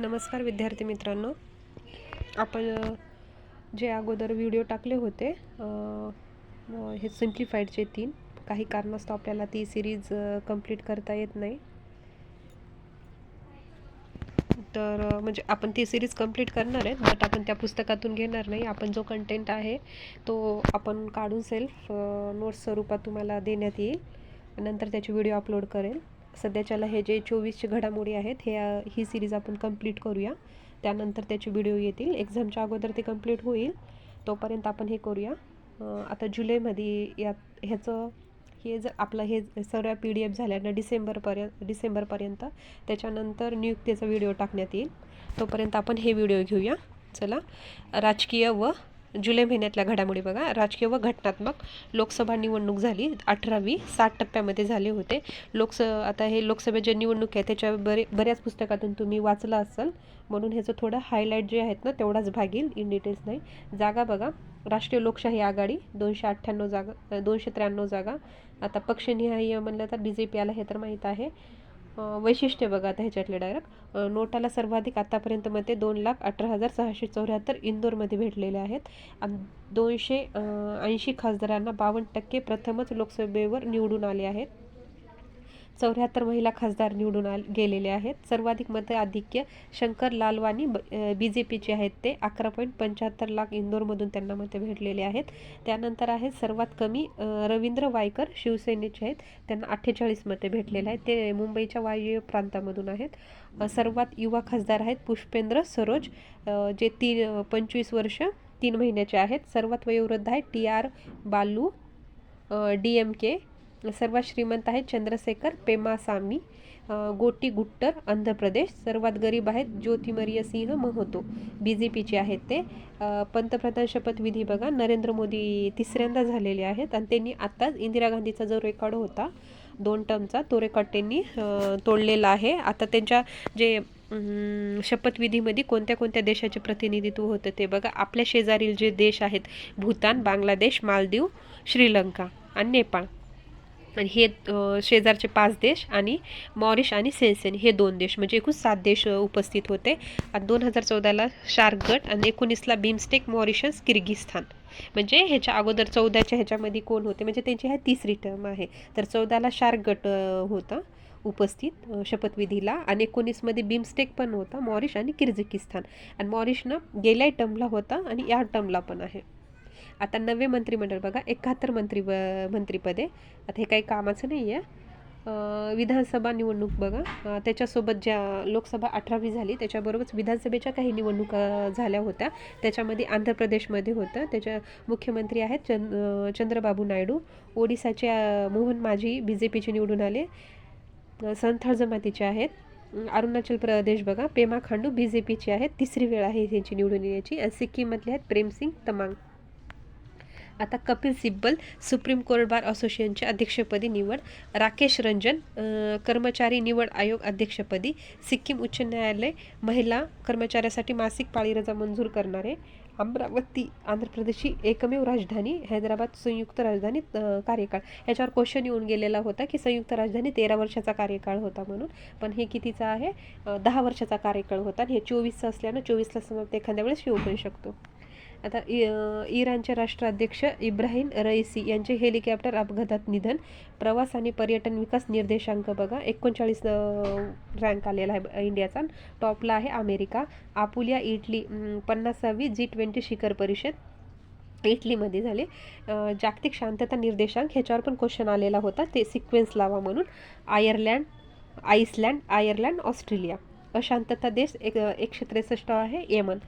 नमस्कार विद्यार्थी मित्रांनो. आपण जे अगोदर व्हिडिओ टाकले होते हे सिम्प्लिफाईडचे तीन. काही कारणास्तव आपल्याला ती सिरीज कंप्लीट करता येत नाही. तर म्हणजे आपण ती सिरीज कंप्लीट करणार आहेत बट आपण त्या पुस्तकातून घेणार नाही. आपण जो कंटेंट आहे तो आपण काढून सेल्फ नोट्स स्वरूपात तुम्हाला देण्यात येईल. नंतर त्याची व्हिडिओ अपलोड करेल. सध्याच्याला हे जे चोवीसचे घडामोडी आहेत हे ही सिरीज आपण कंप्लीट करूया. त्यानंतर त्याचे व्हिडिओ येतील. एक्झामच्या अगोदर ते कंप्लीट होईल. तोपर्यंत आपण हे करूया. आता जुलैमध्ये या ह्याचं हे जर आपलं हे सर्व पी डी एफ झाल्यानं डिसेंबरपर्यंत डिसेंबरपर्यंत त्याच्यानंतर नियुक्तीचा व्हिडिओ टाकण्यात येईल. तोपर्यंत आपण हे व्हिडिओ घेऊया. चला. राजकीय व जुलै महिन्यातल्या घडामोडी बघा. राजकीय व घटनात्मक लोकसभा निवडणूक झाली. अठरावी सात टप्प्यामध्ये झाले होते. लोकस आता हे लोकसभेचे निवडणूक आहे त्याच्या बरे बऱ्याच पुस्तकातून तुम्ही वाचलं असाल. म्हणून ह्याचं थोडं हायलाईट जे आहेत ना तेवढाच भागील इन डिटेल्स नाही. जागा बघा. राष्ट्रीय लोकशाही आघाडी दोनशे अठ्ठ्याण्णव जागा दोनशे त्र्याण्णव जागा. आता पक्षनिहाय म्हणलं तर बी जे पी आला हे तर माहीत आहे. वैशिष्ट्य बघा आता ह्याच्यातले डायरेक्ट नोटाला सर्वाधिक आतापर्यंत मध्ये दोन लाख अठरा हजार सहाशे चौऱ्याहत्तर इंदोरमध्ये भेटलेले आहेत. आणि दोनशे ऐंशी खासदारांना बावन्न टक्के प्रथमच लोकसभेवर निवडून आले आहेत. चौऱ्याहत्तर महिला खासदार निवडून आल गेलेले आहेत. सर्वाधिक मते आधिक्य शंकर लालवानी बी जे पीचे आहेत ते. अकरा पॉईंट पंच्याहत्तर लाख इंदोरमधून त्यांना मते भेटलेले आहेत. त्यानंतर आहेत सर्वात कमी रवींद्र वायकर शिवसेनेचे आहेत. त्यांना अठ्ठेचाळीस मते भेटलेले आहेत. ते मुंबईच्या वायव्य प्रांतामधून आहेत. सर्वात युवा खासदार आहेत पुष्पेंद्र सरोज जे तीन पंचवीस वर्ष तीन महिन्याचे आहेत. सर्वात वयोवृद्ध आहे T R Baalu D M K सर्वात श्रीमंत आहेत चंद्रशेखर पेमासामी गोटी गुट्टर आंध्र प्रदेश. सर्वात गरीब आहेत ज्योतिमरिय सिंह महतो. बी जे पीचे आहेत ते. पंतप्रधान शपथविधी बघा नरेंद्र मोदी तिसऱ्यांदा झालेले आहेत आणि त्यांनी आत्ताच इंदिरा गांधीचा जो रेकॉर्ड होता दोन टर्मचा तो रेकॉर्ड त्यांनी तोडलेला आहे. आता त्यांच्या जे शपथविधीमध्ये कोणत्या कोणत्या देशाचे प्रतिनिधित्व होतं ते बघा. आपल्या शेजारील जे देश आहेत भूतान बांगलादेश मालदीव श्रीलंका आणि नेपाळ. आणि हे शेजारचे पाच देश आणि मॉरिश आणि सेन्सेन हे दोन देश म्हणजे एकूण सात देश उपस्थित होते. आणि दोन हजार चौदाला शार्क गट आणि एकोणीसला बिमस्टेक मॉरिशस किर्गिस्तान म्हणजे ह्याच्या अगोदर चौदाच्या ह्याच्यामध्ये कोण होते? म्हणजे त्यांची ह्या तिसरी टर्म आहे. तर चौदाला शार्क गट होता उपस्थित शपथविधीला आणि एकोणीसमध्ये बिमस्टेक पण होता मॉरिश आणि किर्गिस्तान आणि मॉरिशनं गेल्या टर्मला होता आणि या टर्मला पण आहे. आता नवे मंत्रिमंडळ बघा एकाहत्तर मंत्री ब मंत्रिपदे. आता हे काही कामाचं नाही आहे विधानसभा निवडणूक बघा. त्याच्यासोबत ज्या लोकसभा अठरावी झाली त्याच्याबरोबरच विधानसभेच्या काही निवडणुका झाल्या होत्या. त्याच्यामध्ये आंध्र प्रदेशमध्ये होतं. त्याच्या मुख्यमंत्री आहेत चंद चंद्रबाबू नायडू. ओडिसाचे मोहन माझी बी जे पीचे निवडून आले. अं, संथाळ जमातीचे आहेत. अरुणाचल प्रदेश बघा. पेमा खांडू बी जे पीचे आहेत. तिसरी वेळ आहे त्यांची निवडून येण्याची आणि सिक्कीममधले आहेत प्रेमसिंग तमांग. आता Kapil Sibal Supreme Court Bar असोसिएशनच्या अध्यक्षपदी निवड राकेश रंजन कर्मचारी निवड आयोग अध्यक्षपदी सिक्कीम उच्च न्यायालय महिला कर्मचाऱ्यासाठी मासिक पाळी रजा मंजूर करणारे अमरावती आंध्र प्रदेशची एकमेव राजधानी हैदराबाद संयुक्त राजधानी कार्यकाळ. ह्याच्यावर क्वेश्चन येऊन गेलेला होता की संयुक्त राजधानी तेरा वर्षाचा कार्यकाळ होता म्हणून पण हे कितीचा आहे? दहा वर्षाचा कार्यकाळ होता आणि हे चोवीसचा असल्यानं चोवीसला समाप्त एखाद्या वेळेस येऊ पण शकतो. आता इ इराणचे राष्ट्राध्यक्ष इब्राहिम रईसी यांचे हेलिकॉप्टर अपघातात निधन. प्रवास आणि पर्यटन विकास निर्देशांक बघा. एकोणचाळीस रँक आलेला आहे इंडियाचा. टॉपला आहे अमेरिका. आपुलिया इटली पन्नासावी जी ट्वेंटी शिखर परिषद इटलीमध्ये झाले. जागतिक शांतता निर्देशांक ह्याच्यावर पण क्वेश्चन आलेला होता. ते सिक्वेन्स लावा म्हणून. Ireland Iceland Ireland Australia. अशांतता देश एक एकशे त्रेसष्ट आहे. येमन.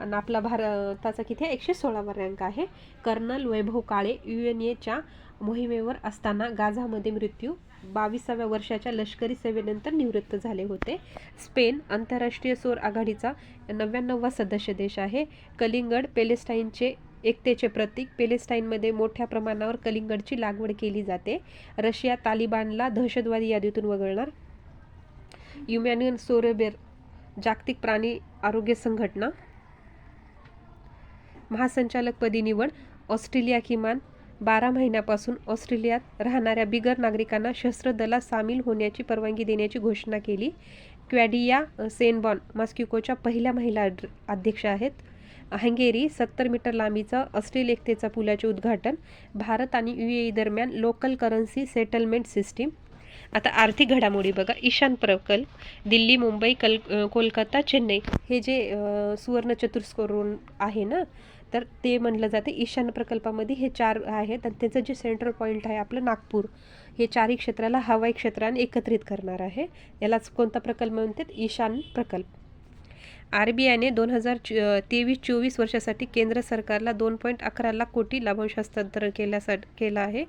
आणि आपला भारताचा किती आहे? एकशे सोळावा रँक आहे. Colonel Vaibhav Kale U N एच्या मोहिमेवर असताना गाझामध्ये मृत्यू. बावीसाव्या वर्षाच्या लष्करी सेवेनंतर निवृत्त झाले होते. स्पेन आंतरराष्ट्रीय सौर आघाडीचा नव्याण्णववा सदस्य देश आहे. कलिंगड पॅलेस्टाईनचे एकतेचे प्रतीक. पॅलेस्टाईनमध्ये मोठ्या प्रमाणावर कलिंगडची लागवड केली जाते. रशिया तालिबानला दहशतवादी यादीतून वगळणार. युमॅन्युअन सोरेबेर जागतिक प्राणी आरोग्य संघटना. महासंचालकपदी निवड ऑस्ट्रेलिया किमान बारा महिन्यापासून ऑस्ट्रेलियात राहणाऱ्या बिगर नागरिकांना शस्त्र दलात सामील होण्याची परवानगी देण्याची घोषणा केली. क्वॅडिया सेनबॉन मॉस्किकोच्या पहिल्या महिला अध्यक्ष आहेत. हंगेरी सत्तर मीटर लांबीचा अश्लील एकतेचा पुलाचे उद्घाटन भारत आणि यू ए दरम्यान लोकल करन्सी सेटलमेंट सिस्टीम आता आर्थिक घडामोडी बघा. ईशान प्रकल्प दिल्ली मुंबई कल कोलकाता चेन्नई हे जे सुवर्ण चतुष्कोरून आहे ना तर ते म्हणलं जाते ईशान्य प्रकल्पामध्ये हे चार आहेत आणि त्याचं जे सेंट्रल पॉईंट आहे आपलं नागपूर हे चारही क्षेत्राला हवाई क्षेत्राने एकत्रित करणार आहे. यालाच कोणता प्रकल्प म्हणतात? ईशान प्रकल्प. आर बी आयने दोन हजार तेवीस चोवीस वर्षासाठी केंद्र सरकारला दोन पॉईंट अकरा लाख कोटी लाभांश हस्तांतरण केल्यासा केलं आहे.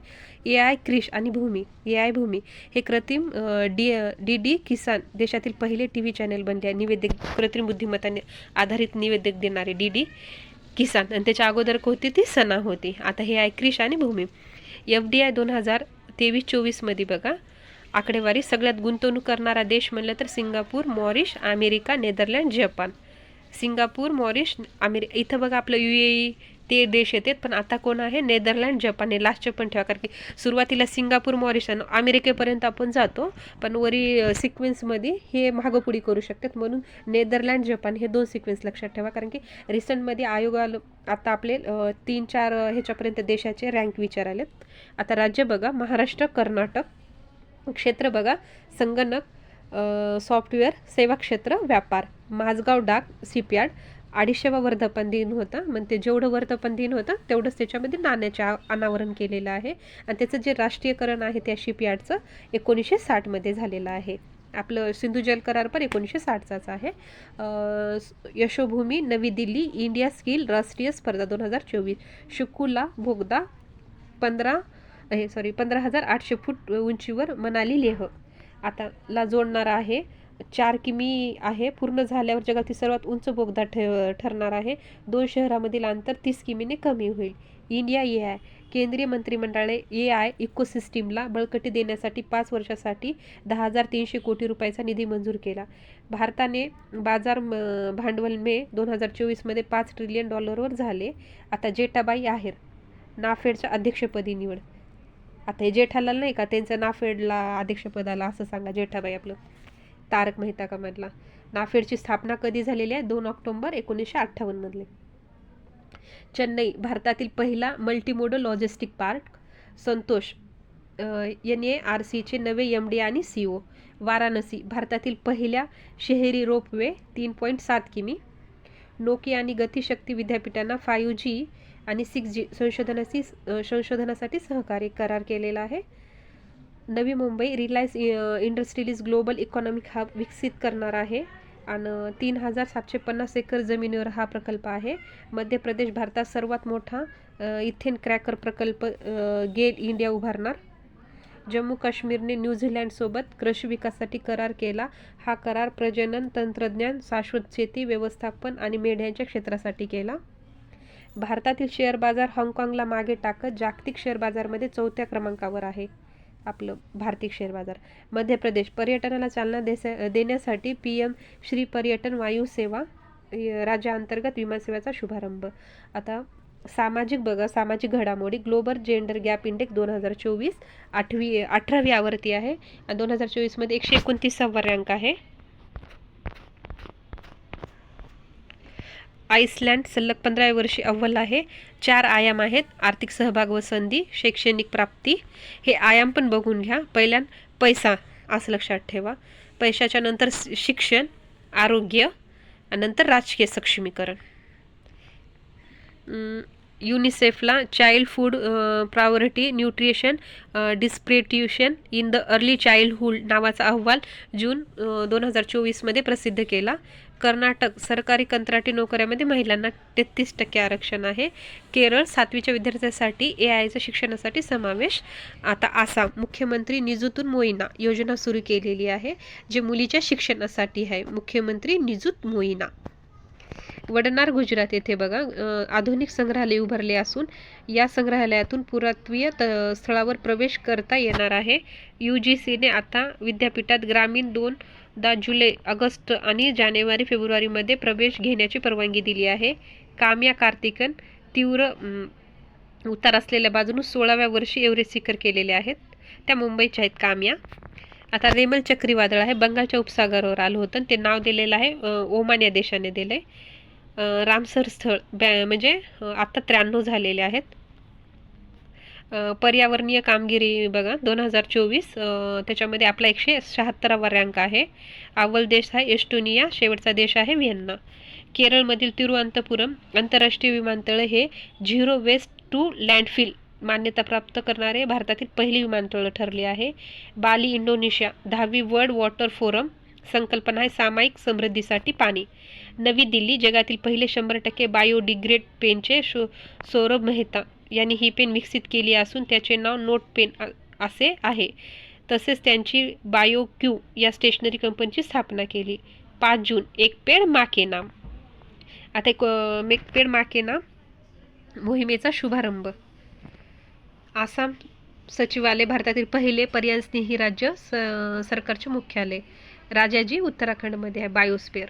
ए आय क्रिश आणि भूमी ए आय भूमी हे कृत्रिम डी डी डी किसान देशातील पहिले टी व्ही चॅनल बनले. आहे निवेदक कृत्रिम बुद्धिमत्ताने आधारित निवेदक देणारे डी डी किसान. आणि त्याच्या अगोदर होती ती सना होती. आता हे आहे क्रिश आणि भूमी. एफ डी आय दोन हजार तेवीस चोवीसमध्ये बघा. आकडेवारी सगळ्यात गुंतवणूक करणारा देश म्हणलं तर Singapore Mauritius America Netherland Japan. Singapore Mauritius अमेरि इथं बघा आपलं यू ए ते देश येतात. पण आता कोण आहे? Netherland Japan. हे लास्टचे पण ठेवा. कारण की सुरुवातीला सिंगापूर मॉरिशन अमेरिकेपर्यंत आपण जातो. पण वरी सिक्वेन्समध्ये हे मागोपुढी करू शकतात. म्हणून नेदरलँड जपान हे दोन सिक्वेन्स लक्षात ठेवा. कारण की रिसेंटमध्ये आयोगाला आता आपले तीन चार ह्याच्यापर्यंत देशाचे रँक विचारालेत आता राज्य बघा. महाराष्ट्र कर्नाटक क्षेत्र बघा. संगणक सॉफ्टवेअर सेवा क्षेत्र व्यापार. माझगाव डाक शिपयार्ड अडीचशेवा वर्धापन दिन होता. मग ते जेवढं वर्धापन दिन होतं तेवढंच त्याच्यामध्ये नाण्याचे अनावरण केलेलं आहे. आणि त्याचं जे राष्ट्रीयकरण आहे त्या शिपयार्डचं एकोणीसशे साठमध्ये झालेलं आहे. आपलं सिंधू जल करार पण एकोणीसशे साठचाच आहे. यशोभूमी नवी दिल्ली इंडिया स्किल राष्ट्रीय स्पर्धा दोन हजार चोवीस शुकुला भोगदा पंधरा हे सॉरी पंधरा हजार आठशे फूट उंचीवर मनाली लेह. आता ला जोडणारा आहे चार किमी आहे. पूर्ण झाल्यावर जगातील सर्वात उंच बोगदा ठ ठरणार आहे. दोन शहरामधील अंतर तीस किमीने कमी होईल. India A I. केंद्रीय मंत्रिमंडळाने ए आय इकोसिस्टीमला बळकटी देण्यासाठी पाच वर्षासाठी दहा हजार तीनशे कोटी रुपयाचा निधी मंजूर केला. भारताने बाजार म- भांडवल मे दोन हजार चोवीसमध्ये पाच ट्रिलियन डॉलरवर झाले. आता जेटाबाई आहेर नाफेडच्या अध्यक्षपदी निवड. आता हे जेठालाल नाही का? त्यांचं नाफेडला अध्यक्षपदाला असं सांगा जेठाबाई आपलं. तारक मेहता का मधला. नाफेडची स्थापना कधी झालेली आहे? दोन ऑक्टोबर एकोणीसशे अठ्ठावन्नमधले चेन्नई भारतातील पहिला multimodal logistic park Santosh N A R सीचे नवे एम डी आणि सी ओ वाराणसी भारतातील पहिल्या शहरी रोपवे तीन पॉईंट सात किमी. नोकिया आणि गतिशक्ती विद्यापीठांना फाईव्ह जी आणि सिक्स जी संशोधनाची संशोधनासाठी सहकार्य करार केलेला आहे. Navi Mumbai Reliance Industries global economic hub विकसित करणार आहे. आणि तीन हजार सातशे पन्नास एकर जमिनीवर हा प्रकल्प आहे. मध्य प्रदेश भारतात सर्वात मोठा इथेन क्रॅकर प्रकल्प गेल इंडिया उभारणार. जम्मू काश्मीरने न्यूझीलँडसोबत कृषी विकासासाठी करार केला. हा करार प्रजनन तंत्रज्ञान शाश्वत शेती व्यवस्थापन आणि मेंढ्यांच्या क्षेत्रासाठी केला. भारतातील शेअर बाजार हाँगकाँगला मागे टाकत जागतिक शेअर बाजारमध्ये चौथ्या क्रमांकावर आहे. आपलं भारतीय शेअर बाजार. मध्य प्रदेश पर्यटनाला चालना देसा देण्यासाठी पी एम श्री पर्यटन वायू सेवा राज्याअंतर्गत विमानसेवेचा शुभारंभ. आता सामाजिक बघा सामाजिक घडामोडी. ग्लोबल जेंडर गॅप इंडेक्स दोन हजार चोवीस आठवी अठरावी आवर्ती आहे. दोन हजार चोवीसमध्ये एकशे एकोणतीसावा रँक आहे. आईसलँड सलग पंधराव्या वर्षी अव्वल आहे. चार आयाम आहेत. आर्थिक सहभाग व संधी शैक्षणिक प्राप्ती. हे आयाम पण बघून घ्या. पहिल्यान पैसा असं लक्षात ठेवा. पैशाच्या नंतर शिक्षण आरोग्य नंतर राजकीय सक्षमीकरण. युनिसेफला child food priority nutrition distribution in the early childhood नावाचा अहवाल जून दोन हजार चोवीसमध्ये प्रसिद्ध केला. कर्नाटक सरकारी कंत्राटी नोकऱ्यामध्ये महिलांना तेहतीस टक्के आरक्षण आहे. केरळ सातवीच्या विद्यार्थ्यासाठी ए आयच्या शिक्षणासाठी समावेश. आता आसाम मुख्यमंत्री निजुतून मोईना योजना सुरू केलेली आहे जे मुलीच्या शिक्षणासाठी आहे. मुख्यमंत्री निजुत मोईना वडनार गुजरात येथे बघा आधुनिक संग्रहालय उभारले असून या संग्रहालयातून पुरातत्वीय त स्थळावर प्रवेश करता येणार आहे. यू जी सीने आता विद्यापीठात ग्रामीण दोन दा जुलै ऑगस्ट आणि जानेवारी फेब्रुवारीमध्ये प्रवेश घेण्याची परवानगी दिली आहे. काम्या कार्तिकन तीव्र उतार असलेल्या बाजूनं सोळाव्या वर्षी एव्हरेस्ट शिखर केलेले आहेत. त्या मुंबईच्या आहेत काम्या. आता रेमल चक्रीवादळ आहे. बंगालच्या उपसागरावर आलं होतं ते नाव दिलेलं आहे ओमान या देशाने दिलं आहे रामसर स्थळ बॅ म्हणजे आत्ता त्र्याण्णव झालेले आहेत. पर्यावरणीय कामगिरी बघा दोन हजार चोवीस त्याच्यामध्ये आपला एकशे शहात्तरावा रँक आहे. अव्वल देश हा एस्टोनिया शेवटचा देश आहे व्हिएन्ना. केरळमधील तिरुअनंतपुरम आंतरराष्ट्रीय विमानतळ हे झिरो वेस्ट टू लँडफिल मान्यता प्राप्त करणारे भारतातील पहिली विमानतळ ठरले आहे. बाली इंडोनेशिया दहावी वर्ल्ड वॉटर फोरम संकल्पना आहे सामायिक समृद्धीसाठी पाणी. नवी दिल्ली जगातील पहिले शंभर टक्के बायोडिग्रेड पेनचे शो सौरभ मेहता. यांनी ही पेन विकसित केली असून त्याचे नाव नोट पेन असे आहे. तसेच त्यांची बायोक्यू या स्टेशनरी कंपनीची स्थापना केली. पाच जून एक पेड माके नाम. आता एक मेक एक पेड माके नाम मोहिमेचा शुभारंभ. आसाम सचिवालय भारतातील पहिले पर्यायस्नेही राज्य स सरकारचे मुख्यालय. राजाजी उत्तराखंडमध्ये आहे बायोस्पेअर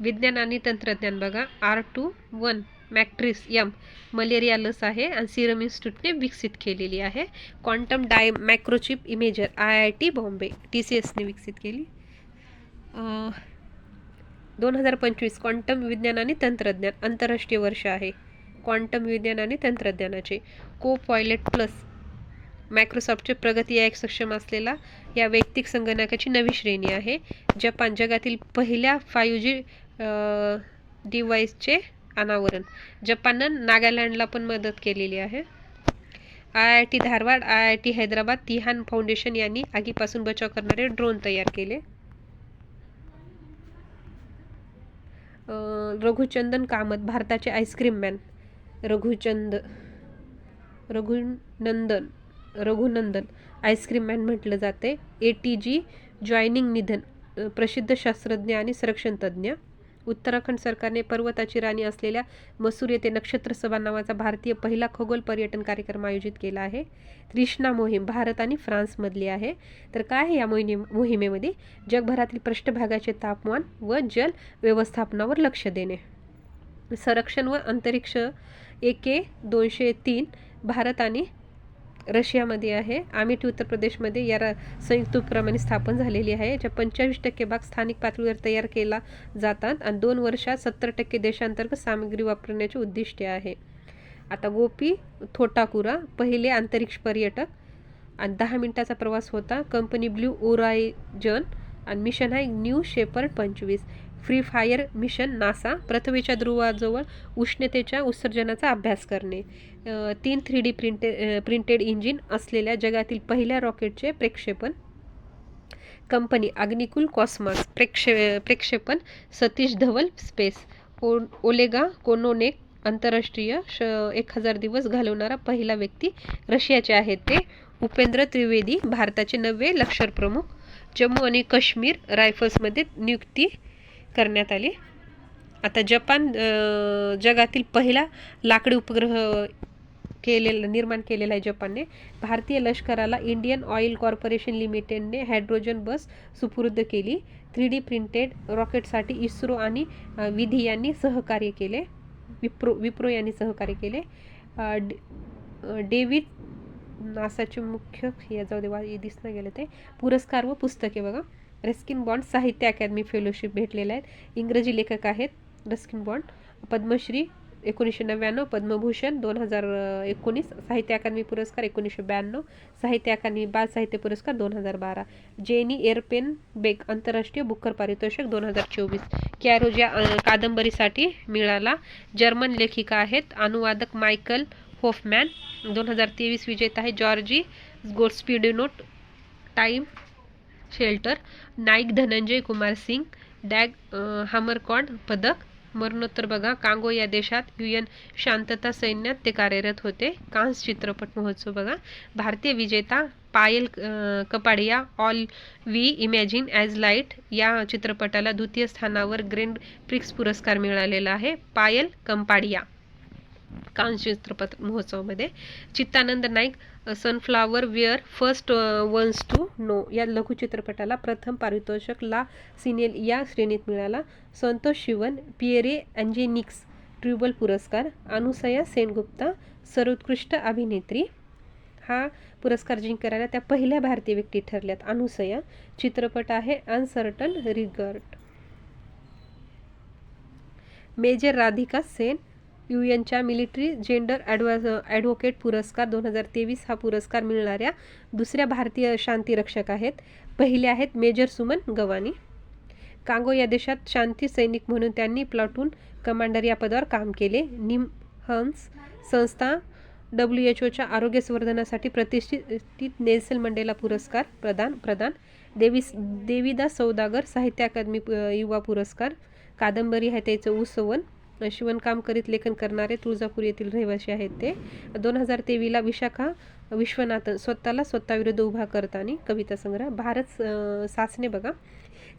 विज्ञान आणि तंत्रज्ञान बघा R two one. Matrix M malaria लस आहे आणि सिरम इन्स्टिट्यूटने विकसित केलेली आहे. Quantum die macrochip imager I I T Bombay. T C एसने विकसित केली. दोन हजार पंचवीस क्वांटम विज्ञान आणि तंत्रज्ञान आंतरराष्ट्रीय वर्ष आहे. क्वांटम विज्ञान आणि तंत्रज्ञानाचे को पॉयलेट प्लस मायक्रोसॉफ्टचे प्रगती या एक सक्षम असलेला या वैयक्तिक संगणकाची नवी श्रेणी आहे. जपान जगातील पहिल्या फायू जी डिव्हाइसचे अनावरण जपाननं नागालँडला पण मदत केलेली आहे. I I T Dharwad I I T Hyderabad Tihan foundation यांनी आगीपासून बचाव करणारे ड्रोन तयार केले. रघुचंदन कामत भारताचे ice cream man. Raghuchand Raghunandan Raghunandan. Ice cream man म्हटलं जाते. ए टी जी जॉईनिंग निधन प्रसिद्ध शास्त्रज्ञ आणि संरक्षण तज्ज्ञ उत्तराखंड सरकारने पर्वताची राणी असलेल्या मसूर येथे नक्षत्र सभा नावाचा भारतीय पहिला खगोल पर्यटन कार्यक्रम आयोजित केला आहे. त्रिष्णा मोहीम भारत आणि फ्रान्समधली आहे. तर काय आहे या मोहिने मोहिमेमध्ये? जगभरातील पृष्ठभागाचे तापमान व जल व्यवस्थापनावर लक्ष देणे. संरक्षण व अंतरिक्ष एके दोनशे तीन भारत आणि रशियामध्ये आहे. आमिठी उत्तर प्रदेशमध्ये या रा संयुक्त उपक्रमाने स्थापन झालेली आहे याच्या पंचवीस टक्के भाग स्थानिक पातळीवर तयार केला जातात आणि दोन वर्षात सत्तर टक्के देशांतर्गत सामग्री वापरण्याचे उद्दिष्ट आहे. आता गोपी थोटाकुरा पहिले अंतरिक्ष पर्यटक आणि दहा मिनिटाचा प्रवास होता. कंपनी ब्ल्यू ओरायजन आणि मिशन आहे न्यू शेपर्ड पंचवीस. फ्री फायर मिशन नासा पृथ्वीच्या ध्रुवाजवळ उष्णतेच्या उत्सर्जनाचा अभ्यास करणे. तीन three D print printed engine असलेल्या जगातील पहिल्या रॉकेटचे प्रक्षेपण. कंपनी अग्निकुल कॉस्मॉस प्रेक्षे प्रेक्षेपण सतीश धवल स्पेस. ओ ओलेगा कोनोनेक आंतरराष्ट्रीय श एक हजार दिवस घालवणारा पहिला व्यक्ती रशियाचे आहेत ते. उपेंद्र त्रिवेदी भारताचे नववे लष्करप्रमुख जम्मू आणि काश्मीर रायफल्समध्ये नियुक्ती करण्यात आली. आता जपान जगातील पहिला लाकडी उपग्रह केलेला निर्माण केलेला आहे जपानने. भारतीय लष्कराला इंडियन ऑइल कॉर्पोरेशन लिमिटेडने हायड्रोजन बस सुपूर्द केली. थ्री डी प्रिंटेड रॉकेटसाठी इस्रो आणि विधी यांनी सहकार्य केले. विप्रो विप्रो यांनी सहकार्य केले. डे- डेव्हिड नासाचे मुख्य या जाऊ देवा हे दिसणं गेलं ते. पुरस्कार व पुस्तके बघा. Ruskin Bond Sahitya Akademi fellowship भेटलेल्या आहेत इंग्रजी लेखक आहेत रस्किन बॉन्ड. पद्मश्री एकोणीसशे नव्याण्णव पद्मभूषण दोन हजार एकोणीस साहित्य अकादमी पुरस्कार एकोणीसशे ब्याण्णव साहित्य अकादमी बाल साहित्य पुरस्कार दोन हजार बारा जेनी एअरपेन बेग आंतरराष्ट्रीय बुकर पारितोषिक दोन हजार चोवीस कॅरोज या कादंबरीसाठी मिळाला. जर्मन लेखिका आहेत अनुवादक मायकल होफमॅन. दोन हजार तेवीस विजेता आहे Georgi Gospodinov time shelter Naik Dhananjay Kumar Singh Dag अ, हामरकॉड पदक मरणोत्तर बघा कांगो या देशात युएन एन शांतता सैन्यात ते कार्यरत होते. कांस चित्रपट महोत्सव बघा. भारतीय विजेता Payal Kapadia all we imagine as light या चित्रपटाला द्वितीय स्थानावर ग्रँड प्रिक्स पुरस्कार मिळालेला आहे. पायल कंपाडिया. कान्स चित्रपट महोत्सवामध्ये. Chidananda Naik sunflower were first ones to know या लघुचित्रपटाला प्रथम पारितोषिक ला सिनेल या श्रेणीत मिळाला. संतोष शिवन पिएरे अँजेनिक्स ट्रिबल पुरस्कार अनुसया सेनगुप्ता सर्वोत्कृष्ट अभिनेत्री. हा पुरस्कार जिंकणाऱ्या त्या पहिल्या भारतीय व्यक्ती ठरल्यात. अनुसया चित्रपट आहे un certain regard major Radhika Sen U एनच्या military gender ॲडवा ॲडव्होकेट पुरस्कार दोन हजार तेवीस हा पुरस्कार मिळणाऱ्या दुसऱ्या भारतीय शांतीरक्षक आहेत. पहिले आहेत मेजर सुमन गवानी. कांगो या देशात शांती सैनिक म्हणून त्यांनी प्लाटून कमांडर या पदावर काम केले. निमहन्स संस्था डब्ल्यू एच ओच्या आरोग्य संवर्धनासाठी प्रतिष्ठित नेल्सन मंडेला पुरस्कार प्रदान प्रदान. देवीस देवीदास सौदागर साहित्य अकादमी युवा पुरस्कार. कादंबरी आहे त्याचं उसवन. शिवणकाम करीत लेखन करणारे तुळजापूर येथील रहिवासी आहेत ते. दोन हजार तेवीसला विशाखा विश्वनाथन स्वतःला स्वतःविरुद्ध उभा करताना कविता संग्रह भारत सासने बघा.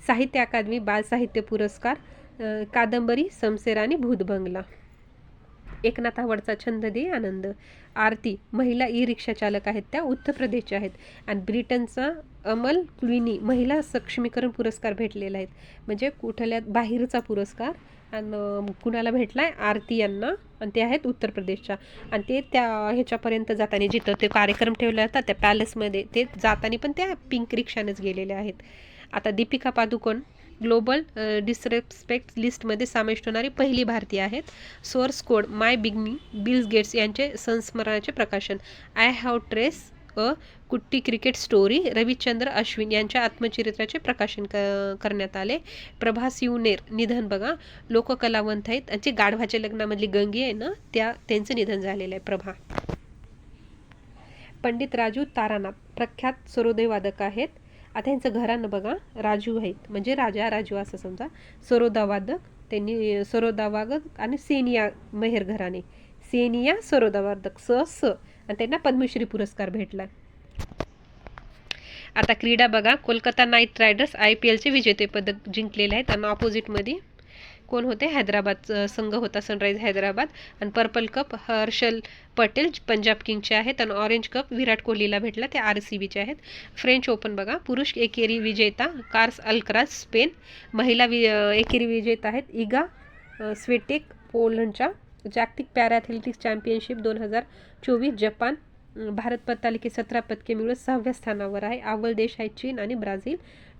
साहित्य अकादमी बाल साहित्य पुरस्कार कादंबरी समसेर आणि भूतबंगला. एकनाथ आवडचा छंद दे आनंद. आरती महिला ई रिक्षा चालक आहेत त्या उत्तर प्रदेशच्या आहेत. आणि ब्रिटनचा अमल क्विनी महिला सक्षमीकरण पुरस्कार भेटलेला आहेत म्हणजे कुठल्यात बाहेरचा पुरस्कार? आणि कुणाला भेटला आहे आरती यांना. आणि ते आहेत उत्तर प्रदेशच्या. आणि ते त्या ह्याच्यापर्यंत जाताना जिथं ते कार्यक्रम ठेवला होता त्या पॅलेसमध्ये ते जाताना पण त्या पिंक रिक्षानेच गेलेले आहेत. आता दीपिका पादुकोण ग्लोबल डिसरेस्पेक्ट लिस्टमध्ये समाविष्ट होणारी पहिली भारतीय आहेत. सोर्स कोड माय बिगनी बिल्स गेट्स यांचे संस्मरणाचे प्रकाशन. आय हॅव ट्रेस अ कुट्टी क्रिकेट स्टोरी रविचंद्र अश्विन यांच्या आत्मचरित्राचे प्रकाशन क करण्यात आले. प्रभास युनेर निधन बघा. लोककलावंत आहेत. त्यांचे गाढवाच्या लग्नामधली गंगी आहे ना त्या त्यांचं निधन झालेलं आहे प्रभा. पंडित राजू तारानाथ प्रख्यात सरोदय वादक आहेत. आता यांचं घरानं बघा. राजू आहेत. म्हणजे राजा राजू असं समजा. सरोदा वादक त्यांनी सरोदा वादक आणि सेनिया मेहेर घराणे. सेनिया सरोदा वादक स स. आणि त्यांना पद्मश्री पुरस्कार भेटला. आता क्रीडा बघा. Kolkata knight riders I P एलचे विजेतेपदक जिंकलेले आहेत. आणि ऑपोजिटमध्ये कोण होते? हैदराबाद संघ होता सनराईज हैदराबाद. आणि पर्पल कप हर्षल पटेल पंजाब किंगचे आहेत. आणि ऑरेंज कप विराट कोहलीला भेटला. ते आर सी बीचे आहेत. फ्रेंच ओपन बघा. पुरुष एकेरी विजेता कार्स अल्क्राज स्पेन महिला वि एकेरी विजेता आहेत. इगा स्वेटेक पोलंडच्या जागतिक पॅरा ॲथलेटिक्स चॅम्पियनशिप दोन हजार चोवीस जपान भारत पत्तालिकेत सतरा पदके मिळून सहाव्या स्थानावर आहे. अव्वल देश आहे चीन आणि Brazil.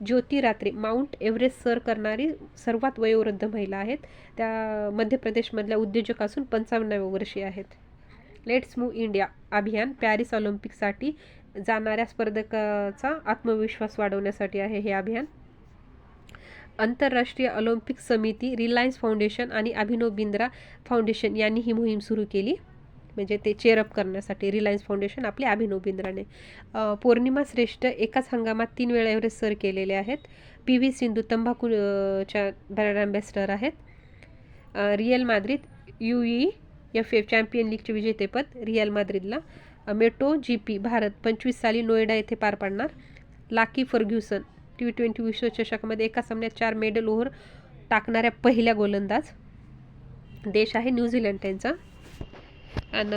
Jyoti Ratre mount Everest sir करणारी सर्वात वयोवृद्ध महिला आहेत. त्या मध्य प्रदेशमधल्या उद्योजक असून पंचावन्नाव्या वर्षी आहेत. लेट्स मूव इंडिया अभियान पॅरिस ऑलिम्पिकसाठी जाणाऱ्या स्पर्धकाचा आत्मविश्वास वाढवण्यासाठी आहे हे अभियान. आंतरराष्ट्रीय ऑलिम्पिक समिती रिलायन्स फाउंडेशन आणि अभिनव बिंद्रा फाउंडेशन यांनी ही मोहीम सुरू केली. म्हणजे ते चेअरअप करण्यासाठी रिलायन्स फाउंडेशन आपले अभिनव बिंद्राने. पौर्णिमा श्रेष्ठ एकाच हंगामात तीन वेळा एव्हरेस्ट सर केलेले आहेत. पी व्ही सिंधू तंबाखू च्या ब्रँड अँबॅसिडर आहेत. Real Madrid U E F F champion लीगचे विजेतेपद रियल माद्रिदला. मेटो जी पी भारत पंचवीस साली नोएडा येथे पार पाडणार. लाकी फर्ग्युसन टी ट्वेंटी विश्वचषकामध्ये एका सामन्यात चार मेडल ओव्हर टाकणाऱ्या पहिल्या गोलंदाज देश आहे न्यूझीलंड त्यांचा. आणि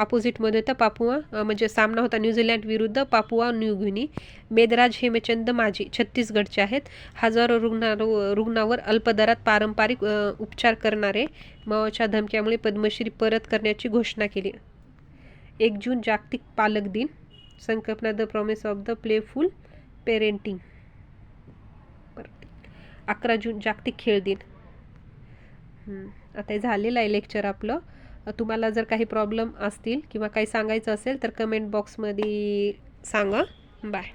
अपोजिटमध्ये होता पापुआ म्हणजे सामना होता न्यूझीलंड विरुद्ध पापुआ न्यूगिनी मेदराज हेमचंद माजी छत्तीसगडचे आहेत. हजारो रुग्णा रुग्णावर अल्पदरात पारंपरिक उपचार करणारे माओच्या धमक्यामुळे पद्मश्री परत करण्याची घोषणा केली. एक जून जागतिक पालक दिन. संकल्पना the promise of the playful parenting. अकरा जून जागतिक खेळ दिन. आता हे झालेलं आहे लेक्चर आपलं. तुम्हाला जर काही प्रॉब्लेम असतील किंवा काही सांगायचं असेल तर कमेंट बॉक्समध्ये सांगा. बाय